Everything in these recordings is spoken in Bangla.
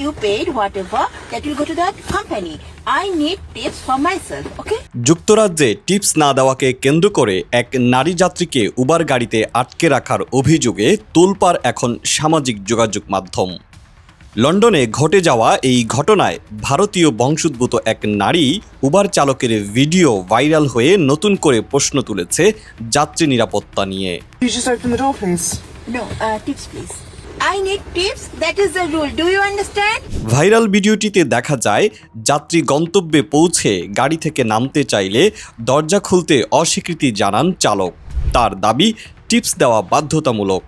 you paid whatever that will go to that company. I need tips for myself, okay? যুক্তরাজ্যে টিপস না দেওয়াকে কেন্দ্র করে এক নারী যাত্রীকে উবার গাড়িতে আটকে রাখার অভিযোগে তোলপাড় এখন সামাজিক যোগাযোগ মাধ্যম লন্ডনে ঘটে যাওয়া এই ঘটনায় ভারতীয় বংশোদ্ভূত এক নারী উবার চালকের ভিডিও ভাইরাল হয়ে নতুন করে প্রশ্ন তুলেছে যাত্রী নিরাপত্তা নিয়ে ভাইরাল ভিডিওটিতে দেখা যায়, যাত্রী গন্তব্যে পৌঁছে গাড়ি থেকে নামতে চাইলে দরজা খুলতে অস্বীকৃতি জানান চালক। তার দাবি, টিপস দেওয়া বাধ্যতামূলক।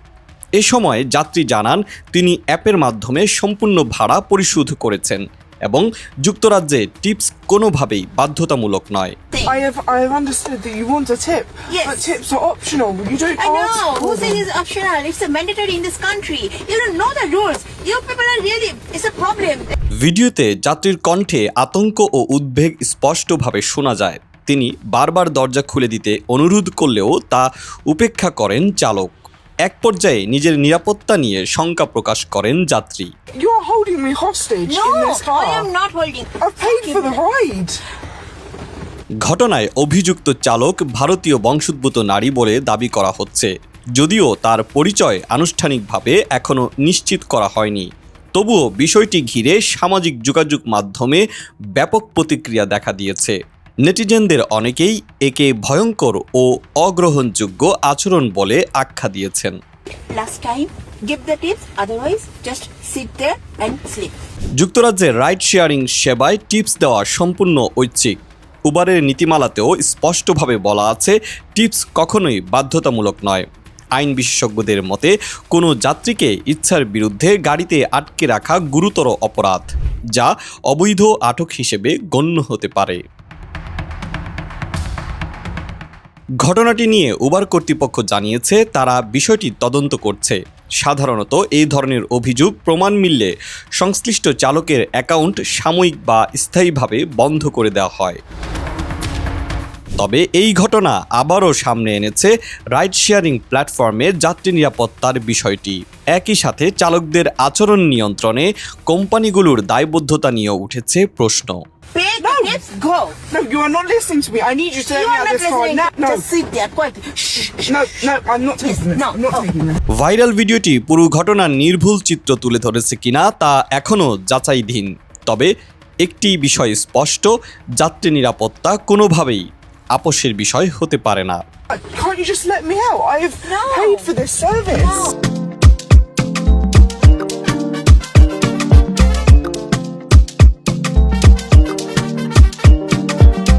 এ সময় যাত্রী জানান, তিনি অ্যাপের মাধ্যমে সম্পূর্ণ ভাড়া পরিশোধ করেছেন। এবং যুক্তরাজ্যে টিপস কোনোভাবেই বাধ্যতামূলক নয় I have I have understood that you want a tip, Yes. but tips are optional. You don't I ask know. for Who says it's optional? It's a mandatory in this country. You don't know the rules. You people are really, it's a problem. ভিডিওতে যাত্রীর কণ্ঠে আতঙ্ক ও উদ্বেগ স্পষ্টভাবে শোনা যায় তিনি বারবার দরজা খুলে দিতে অনুরোধ করলেও তা উপেক্ষা করেন চালক এক পর্যায়ে নিজের নিরাপত্তা নিয়ে শঙ্কা প্রকাশ করেন যাত্রী You are holding me hostage in No, this car. I am not holding. I've paid for the ride. ঘটনায় অভিযুক্ত চালক ভারতীয় বংশোদ্ভূত নারী বলে দাবি করা হচ্ছে যদিও তার পরিচয় আনুষ্ঠানিকভাবে এখনও নিশ্চিত করা হয়নি তবুও বিষয়টি ঘিরে সামাজিক যোগাযোগ মাধ্যমে ব্যাপক প্রতিক্রিয়া দেখা দিয়েছে নেটিজেনদের অনেকেই একে ভয়ঙ্কর ও অগ্রহণযোগ্য আচরণ বলে আখ্যা দিয়েছেন Last time, give the tips. Otherwise, just sit there and sleep. যুক্তরাজ্যের রাইড শেয়ারিং সেবায় টিপস দেওয়া সম্পূর্ণ ঐচ্ছিক উবারের নীতিমালাতেও স্পষ্টভাবে বলা আছে টিপস কখনোই বাধ্যতামূলক নয় আইন বিশেষজ্ঞদের মতে কোনো যাত্রীকে ইচ্ছার বিরুদ্ধে গাড়িতে আটকে রাখা গুরুতর অপরাধ যা অবৈধ আটক হিসেবে গণ্য হতে পারে ঘটনাটি নিয়ে উবার কর্তৃপক্ষ জানিয়েছে, তারা বিষয়টি তদন্ত করছে। সাধারণত এই ধরনের অভিযোগ প্রমাণ মিললে সংশ্লিষ্ট চালকের অ্যাকাউন্ট সাময়িক বা স্থায়ীভাবে বন্ধ করে দেওয়া হয়। তবে এই ঘটনা আবারও সামনে এনেছে রাইড শেয়ারিং প্ল্যাটফর্মে যাত্রী নিরাপত্তার বিষয়টি। একই সাথে চালকদের আচরণ নিয়ন্ত্রণে কোম্পানিগুলোর দায়বদ্ধতা নিয়েও উঠেছে প্রশ্ন। The tips, go. No, you are not listening to me. I need you to let me out this car now. No, Just sit there quiet. Shh, shh. no, no, I'm not taking this. no, I'm not taking this. Viral ভিডিওটি পুরো ঘটনার নির্ভুল চিত্র তুলে ধরেছে কিনা তা এখনও যাচাইধীন তবে একটি বিষয় স্পষ্ট যাত্রী নিরাপত্তা কোনোভাবেই আপোষের বিষয় হতে পারে না Can't you just let me out? I have No. paid for this service. No.